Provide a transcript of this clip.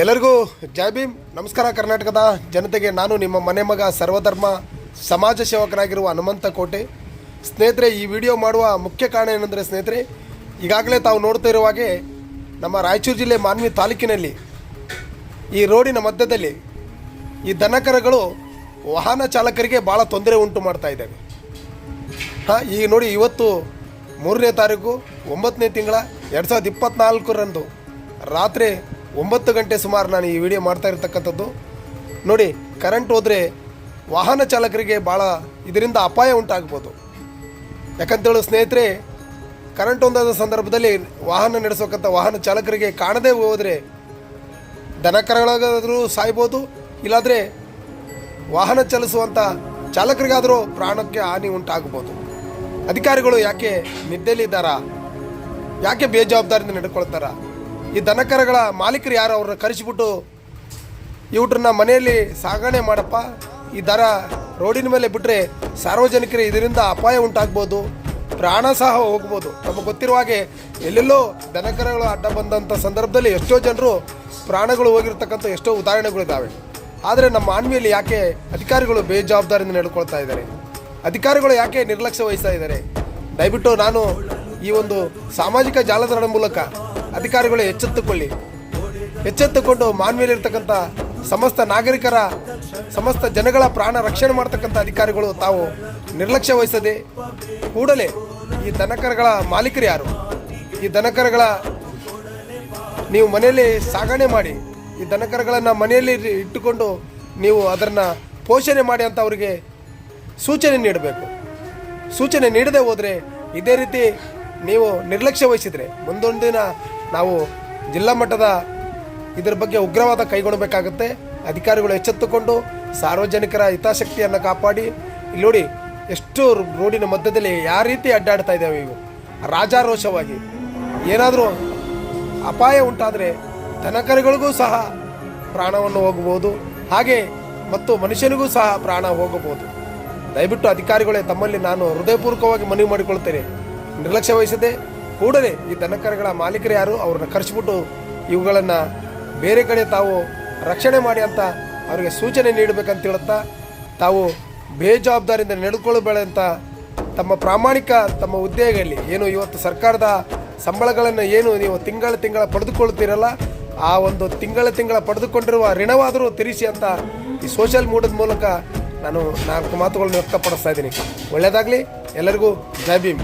ಎಲ್ಲರಿಗೂ ಜಯ ಭೀಮ್. ನಮಸ್ಕಾರ ಕರ್ನಾಟಕದ ಜನತೆಗೆ ನಾನು ನಿಮ್ಮ ಮನೆ ಮಗ ಸರ್ವಧರ್ಮ ಸಮಾಜ ಸೇವಕರಾಗಿರುವ ಹನುಮಂತ ಕೋಟೆ. ಸ್ನೇಹಿತರೆ, ಈ ವಿಡಿಯೋ ಮಾಡುವ ಮುಖ್ಯ ಕಾರಣ ಏನಂದರೆ ಸ್ನೇಹಿತರೆ, ಈಗಾಗಲೇ ತಾವು ನೋಡ್ತಾ ಇರುವ ಹಾಗೆ ನಮ್ಮ ರಾಯಚೂರು ಜಿಲ್ಲೆ ಮಾನ್ವಿ ತಾಲೂಕಿನಲ್ಲಿ ಈ ರೋಡಿನ ಮಧ್ಯದಲ್ಲಿ ಈ ದನಕರಗಳು ವಾಹನ ಚಾಲಕರಿಗೆ ಭಾಳ ತೊಂದರೆ ಉಂಟು ಮಾಡ್ತಾ ಇದ್ದಾವೆ. ಹಾಂ, ಈಗ ನೋಡಿ ಇವತ್ತು ಮೂರನೇ ತಾರೀಕು, ಒಂಬತ್ತನೇ ತಿಂಗಳ ಎರಡು ಸಾವಿರದ ಇಪ್ಪತ್ತ್ನಾಲ್ಕರಂದು ರಾತ್ರಿ ಒಂಬತ್ತು ಗಂಟೆ ಸುಮಾರು ನಾನು ಈ ವಿಡಿಯೋ ಮಾಡ್ತಾ ಇರ್ತಕ್ಕಂಥದ್ದು. ನೋಡಿ ಕರೆಂಟ್ ಹೋದರೆ ವಾಹನ ಚಾಲಕರಿಗೆ ಭಾಳ ಇದರಿಂದ ಅಪಾಯ ಉಂಟಾಗ್ಬೋದು. ಯಾಕಂತೇಳಿ ಸ್ನೇಹಿತರೆ ಕರೆಂಟ್ ಒಂದಾದ ಸಂದರ್ಭದಲ್ಲಿ ವಾಹನ ನಡೆಸೋಕ್ಕಂಥ ವಾಹನ ಚಾಲಕರಿಗೆ ಕಾಣದೇ ಹೋದರೆ ದನಕರಗಳಾದರೂ ಸಾಯ್ಬೋದು, ಇಲ್ಲಾದರೆ ವಾಹನ ಚಲಿಸುವಂಥ ಚಾಲಕರಿಗಾದರೂ ಪ್ರಾಣಕ್ಕೆ ಹಾನಿ ಉಂಟಾಗ್ಬೋದು. ಅಧಿಕಾರಿಗಳು ಯಾಕೆ ನಿದ್ದೆಲಿದ್ದಾರಾ ಯಾಕೆ ಬೇಜವಾಬ್ದಾರಿಯಿಂದ ನಡ್ಕೊಳ್ತಾರ? ಈ ದನಕರಗಳ ಮಾಲೀಕರು ಯಾರು? ಅವ್ರನ್ನ ಕರೆಸಿಬಿಟ್ಟು ಇವ್ರನ್ನ ಮನೆಯಲ್ಲಿ ಸಾಗಣೆ ಮಾಡಪ್ಪ. ಈ ದರ ರೋಡಿನ ಮೇಲೆ ಬಿಟ್ಟರೆ ಸಾರ್ವಜನಿಕರಿಗೆ ಇದರಿಂದ ಅಪಾಯ ಉಂಟಾಗ್ಬೋದು. ಪ್ರಾಣ ಸಹ ಹೋಗ್ಬೋದು. ನಮಗೆ ಗೊತ್ತಿರುವ ಹಾಗೆ ಎಲ್ಲೆಲ್ಲೋ ದನಕರಗಳು ಅಡ್ಡ ಬಂದಂಥ ಸಂದರ್ಭದಲ್ಲಿ ಎಷ್ಟೋ ಜನರು ಪ್ರಾಣಗಳು ಹೋಗಿರ್ತಕ್ಕಂಥ ಎಷ್ಟೋ ಉದಾಹರಣೆಗಳಿದ್ದಾವೆ ಆದರೆ ನಮ್ಮ ಆನ್ವಿಯಲ್ಲಿ ಯಾಕೆ ಅಧಿಕಾರಿಗಳು ಬೇಜವಾಬ್ದಾರಿಯಿಂದ ನಡ್ಕೊಳ್ತಾ ಇದ್ದಾರೆ? ಅಧಿಕಾರಿಗಳು ಯಾಕೆ ನಿರ್ಲಕ್ಷ್ಯ ವಹಿಸ್ತಾ ಇದ್ದಾರೆ? ದಯವಿಟ್ಟು ನಾನು ಈ ಒಂದು ಸಾಮಾಜಿಕ ಜಾಲತಾಣ ಮೂಲಕ ಅಧಿಕಾರಿಗಳು ಎಚ್ಚೆತ್ತುಕೊಳ್ಳಿ. ಎಚ್ಚೆತ್ತುಕೊಂಡು ಮಾನವೀಯರಿರ್ತಕ್ಕಂಥ ಸಮಸ್ತ ನಾಗರಿಕರ, ಸಮಸ್ತ ಜನಗಳ ಪ್ರಾಣ ರಕ್ಷಣೆ ಮಾಡ್ತಕ್ಕಂಥ ಅಧಿಕಾರಿಗಳು ತಾವು ನಿರ್ಲಕ್ಷ್ಯ ವಹಿಸದೆ ಕೂಡಲೇ ಈ ದನಕರಗಳ ಮಾಲೀಕರು ಯಾರು? ಈ ದನಕರಗಳ ನೀವು ಮನೆಯಲ್ಲಿ ಸಾಗಣೆ ಮಾಡಿ, ಈ ದನಕರಗಳನ್ನು ಮನೆಯಲ್ಲಿ ಇಟ್ಟುಕೊಂಡು ನೀವು ಅದನ್ನು ಪೋಷಣೆ ಮಾಡಿ ಅಂತ ಅವರಿಗೆ ಸೂಚನೆ ನೀಡಬೇಕು. ಸೂಚನೆ ನೀಡದೆ ಹೋದರೆ ಇದೇ ರೀತಿ ನೀವು ನಿರ್ಲಕ್ಷ್ಯ ವಹಿಸಿದರೆ, ಮುಂದೊಂದು ದಿನ ನಾವು ಜಿಲ್ಲಾ ಮಟ್ಟದ ಇದರ ಬಗ್ಗೆ ಉಗ್ರವಾದ ಕೈಗೊಳ್ಳಬೇಕಾಗುತ್ತೆ. ಅಧಿಕಾರಿಗಳು ಎಚ್ಚೆತ್ತುಕೊಂಡು ಸಾರ್ವಜನಿಕರ ಹಿತಾಸಕ್ತಿಯನ್ನು ಕಾಪಾಡಿ. ಇಲ್ಲಿ ನೋಡಿ, ಎಷ್ಟು ರೋಡಿನ ಮಧ್ಯದಲ್ಲಿ ಯಾವ ರೀತಿ ಅಡ್ಡಾಡ್ತಾ ಇದ್ದಾವೆ ಇವು. ರಾಜಾರೋಷವಾಗಿ. ಏನಾದರೂ ಅಪಾಯ ಉಂಟಾದರೆ ದನಕರುಗಳಿಗೂ ಸಹ ಪ್ರಾಣವನ್ನು ಹೋಗಬಹುದು. ಹಾಗೆ ಮತ್ತು ಮನುಷ್ಯನಿಗೂ ಸಹ ಪ್ರಾಣ ಹೋಗಬಹುದು. ದಯವಿಟ್ಟು ಅಧಿಕಾರಿಗಳೇ ತಮ್ಮಲ್ಲಿ ನಾನು ಹೃದಯಪೂರ್ವಕವಾಗಿ ಮನವಿ ಮಾಡಿಕೊಳ್ತೇನೆ. ನಿರ್ಲಕ್ಷ್ಯ ವಹಿಸದೆ ಕೂಡಲೇ ಈ ದನಕರಗಳ ಮಾಲೀಕರು ಯಾರು? ಅವ್ರನ್ನ ಕರೆಸಿಬಿಟ್ಟು ಇವುಗಳನ್ನು ಬೇರೆ ಕಡೆ ತಾವು ರಕ್ಷಣೆ ಮಾಡಿ ಅಂತ ಅವರಿಗೆ ಸೂಚನೆ ನೀಡಬೇಕಂತ ಹೇಳುತ್ತಾ, ತಾವು ಬೇಜವಾಬ್ದಾರಿಯಿಂದ ನಡೆದುಕೊಳ್ಳಬೇಡ ಅಂತ ತಮ್ಮ ಪ್ರಾಮಾಣಿಕ ತಮ್ಮ ಹುದ್ದೆಗಳಲ್ಲಿ ಏನು ಇವತ್ತು ಸರ್ಕಾರದ ಸಂಬಳಗಳನ್ನು ಏನು ನೀವು ತಿಂಗಳ ತಿಂಗಳ ಪಡೆದುಕೊಳ್ಳುತ್ತೀರಲ್ಲ, ಆ ಒಂದು ತಿಂಗಳ ತಿಂಗಳ ಪಡೆದುಕೊಂಡಿರುವ ಋಣವಾದರೂ ತಿರಿಸಿ ಅಂತ ಈ ಸೋಷಿಯಲ್ ಮೂಡದ ಮೂಲಕ ನಾನು ನಾಲ್ಕು ಮಾತುಗಳನ್ನು ವ್ಯಕ್ತಪಡಿಸ್ತಾ ಇದ್ದೀನಿ. ಒಳ್ಳೆಯದಾಗಲಿ. ಎಲ್ಲರಿಗೂ ಜೈ ಭೀಮ್.